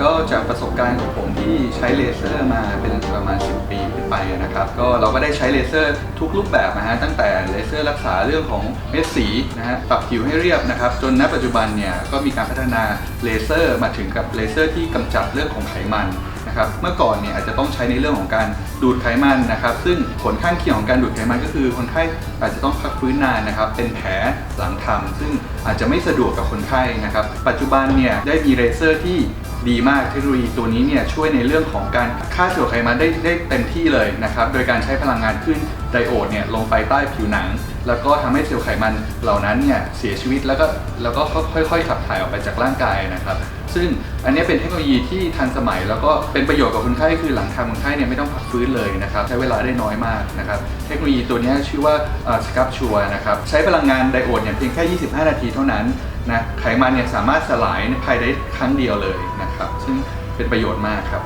ก็จากประสบการณ์ของผมที่ใช้เลเซอร์มาเป็นประมาณ 10 ปีขึ้นไปนะครับ ก็เราก็ได้ใช้เลเซอร์ทุกรูปแบบนะฮะตั้งแต่เลเซอร์รักษาเรื่องของเม็ดสีนะฮะปรับผิวให้เรียบนะครับ จนณปัจจุบันเนี่ยก็มีการพัฒนาเลเซอร์มาถึงกับเลเซอร์ที่กำจัดเรื่องของไขมันนะครับเมื่อก่อนเนี่ยอาจจะต้องใช้ในเรื่องของการดูดไขมันนะครับซึ่งผลข้างเคียงของการดูดไขมันก็คือ คนไข้อาจจะต้องพักฟื้นนานนะครับเป็นแผลหลังทำซึ่งอาจจะไม่สะดวกกับคนไข้นะครับปัจจุบันเนี่ยได้มีเลเซอร์ที่ ดีมากเทคโนโลยีตัวนี้เนี่ยช่วยในเรื่องของการฆ่าเซลล์ไขมันได้ได้เต็มที่เลยนะครับโดยการใช้พลังงานขึ้นไดโอดเนี่ยลงไปใต้ผิวหนัง แล้วก็ทำให้เซลล์ไขมันเหล่านั้นเนี่ยเสียชีวิตแล้วก็แล้วก็ค่อย ๆ ขับถ่ายออกไปจากร่างกายนะครับ ซึ่งอันนี้เป็นเทคโนโลยีที่ทันสมัย แล้วก็เป็นประโยชน์กับคนไข้คือหลังทำคนไข้เนี่ยไม่ต้องพักฟื้นเลยนะครับใช้เวลาได้น้อยมากนะครับเทคโนโลยีตัวนี้ชื่อว่าสครับชัวนะครับใช้พลังงานไดโอดเนี่ยเพียงแค่ 25 นาทีเท่านั้นนะไขมันเนี่ยสามารถสลายภายในครั้งเดียวเลยนะครับซึ่งเป็นประโยชน์มากครับ